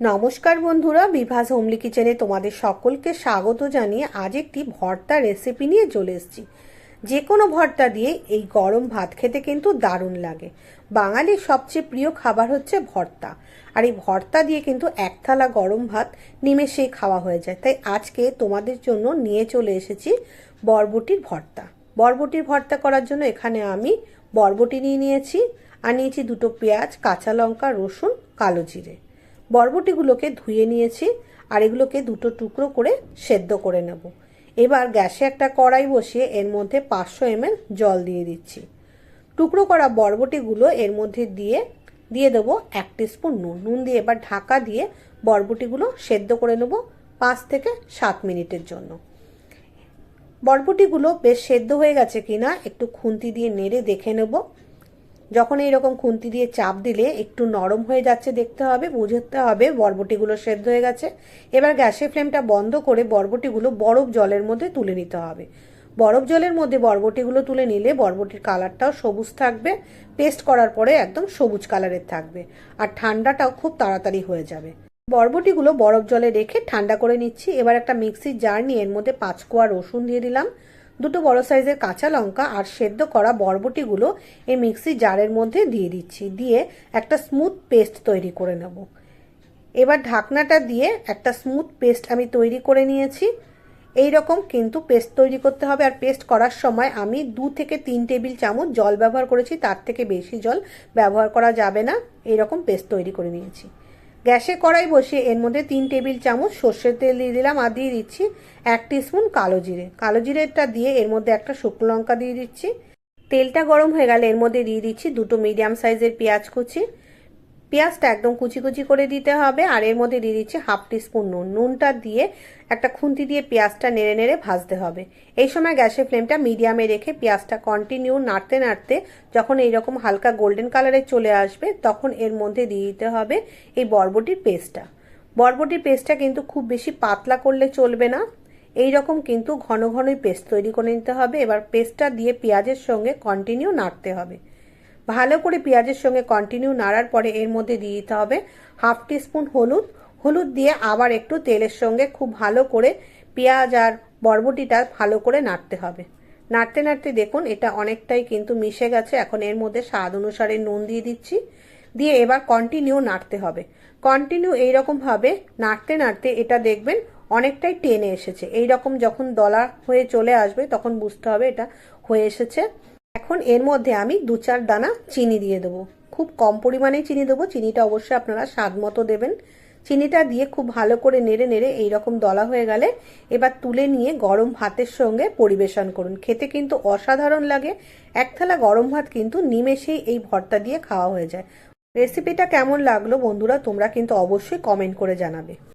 নমস্কার বন্ধুরা, বিভাস হোমলি কিচেনে তোমাদের সকলকে স্বাগত জানিয়ে আজ একটি ভর্তা রেসিপি নিয়ে চলে এসেছি। যে কোনো ভর্তা দিয়ে এই গরম ভাত খেতে কিন্তু দারুণ লাগে। বাঙালির সবচেয়ে প্রিয় খাবার হচ্ছে ভর্তা। আর এই ভর্তা দিয়ে কিন্তু এক থালা গরম ভাত নিমেষেই খাওয়া হয়ে যায়। তাই আজকে তোমাদের জন্য নিয়ে চলে এসেছি বরবটির ভর্তা। বরবটির ভর্তা করার জন্য এখানে আমি বরবটি নিয়ে নিয়েছি। আর নিয়েছি দুটো পেঁয়াজ, কাঁচা লঙ্কা, রসুন, কালো জিরে। বরবটিগুলোকে ধুয়ে নিয়েছি আর এগুলোকে দুটো টুকরো করে সেদ্ধ করে নেব। এবার গ্যাসে একটা কড়াই বসিয়ে এর মধ্যে পাঁচশো এমএল জল দিয়ে দিচ্ছি। টুকরো করা বরবটিগুলো এর মধ্যে দিয়ে দিয়ে দেবো এক স্পুন নুন। নুন দিয়ে এবার ঢাকা দিয়ে বরবটিগুলো সেদ্ধ করে নেব পাঁচ থেকে সাত মিনিটের জন্য। বরবটিগুলো বেশ সেদ্ধ হয়ে গেছে কিনা একটু খুন্তি দিয়ে নেড়ে দেখে নেব। যখন এইরকম খুন্তি দিয়ে চাপ দিলে একটু নরম হয়ে যাচ্ছে দেখতে হবে, বুঝতে হবে বরবটিগুলো সেদ্ধ হয়ে গেছে। এবার গ্যাসের ফ্লেমটা বন্ধ করে বরবটিগুলো বরফ জলের মধ্যে তুলে নিতে হবে। বরফ জলের মধ্যে বরবটিগুলো তুলে নিলে বরবটির কালারটাও সবুজ থাকবে, পেস্ট করার পরে একদম সবুজ কালারের থাকবে আর ঠান্ডাটাও খুব তাড়াতাড়ি হয়ে যাবে। বরবটিগুলো বরফ জলে রেখে ঠান্ডা করে নিচ্ছি। এবার একটা মিক্সির জার নিয়ে এর মধ্যে পাঁচ কোয়া রসুন দিয়ে দিলাম। দুটো বড় সাইজের কাঁচা লঙ্কা আর সেদ্ধ করা বরবটিগুলো এই মিক্সি জারের মধ্যে দিয়ে দিচ্ছি। দিয়ে একটা স্মুথ পেস্ট তৈরি করে নেব। এবার ঢাকনাটা দিয়ে একটা স্মুথ পেস্ট আমি তৈরি করে নিয়েছি। এই রকম কিন্তু পেস্ট তৈরি করতে হবে। আর পেস্ট করার সময় আমি দু থেকে তিন টেবিল চামচ জল ব্যবহার করেছি। তার থেকে বেশি জল ব্যবহার করা যাবে না। এই রকম পেস্ট তৈরি করে নিয়েছি। গ্যাসে কড়াই বসে এর মধ্যে তিন টেবিল চামচ সর্ষের তেল দিয়ে দিলাম আর দিয়ে দিচ্ছি এক স্পুন কালো জিরে। কালো জিরেটা দিয়ে এর মধ্যে একটা শুকনো লঙ্কা দিয়ে দিচ্ছি। তেলটা গরম হয়ে গেলে এর মধ্যে দিয়ে দিচ্ছি দুটো মিডিয়াম সাইজের পেঁয়াজ কুচি। পেঁয়াজটা একদম কুচি কুচি করে দিতে হবে, আর এর মধ্যে দিয়ে দিচ্ছি হাফ টিস্পুন নুন। নুনটা দিয়ে একটা খুন্তি দিয়ে পেঁয়াজটা নেড়ে নেড়ে ভাজতে হবে। এই সময় গ্যাসের ফ্লেমটা মিডিয়ামে রেখে পেঁয়াজটা কন্টিনিউ নাড়তে নাড়তে যখন এইরকম হালকা গোল্ডেন কালারে চলে আসবে, তখন এর মধ্যে দিয়ে দিতে হবে এই বরবটির পেস্টটা। বরবটির পেস্টটা কিন্তু খুব বেশি পাতলা করলে চলবে না। এই রকম কিন্তু ঘন ঘনই পেস্ট তৈরি করে নিতে হবে। এবার পেস্টটা দিয়ে পেঁয়াজের সঙ্গে কন্টিনিউ নাড়তে হবে। ভালো করে পেঁয়াজের সঙ্গে কন্টিনিউ নাড়ার পরে এর মধ্যে দিয়ে দিতে হবে হাফ টিস্পুন হলুদ। হলুদ দিয়ে আবার একটু তেলের সঙ্গে খুব ভালো করে পেঁয়াজ আর বরবটিটা ভালো করে নাড়তে হবে। নাড়তে নাড়তে দেখুন এটা অনেকটাই কিন্তু মিশে গেছে। এখন এর মধ্যে স্বাদ অনুসারে নুন দিয়ে দিচ্ছি। দিয়ে এবার কন্টিনিউ নাড়তে হবে। কন্টিনিউ এইরকমভাবে নাড়তে নাড়তে এটা দেখবেন অনেকটাই টেনে এসেছে। এই রকম যখন দলা হয়ে চলে আসবে তখন বুঝতে হবে এটা হয়ে এসেছে। এখন এর মধ্যে আমি দু চার দানা চিনি দিয়ে দেবো। খুব কম পরিমাণে চিনি দেবো। চিনিটা অবশ্যই আপনারা স্বাদ মতো দেবেন। চিনিটা দিয়ে খুব ভালো করে নেড়ে নেড়ে এইরকম দলা হয়ে গেলে এবার তুলে নিয়ে গরম ভাতের সঙ্গে পরিবেশন করুন। খেতে কিন্তু অসাধারণ লাগে। এক থালা গরম ভাত কিন্তু নিমেষেই এই ভর্তা দিয়ে খাওয়া হয়ে যায়। রেসিপিটা কেমন লাগল বন্ধুরা তোমরা কিন্তু অবশ্যই কমেন্ট করে জানাবে।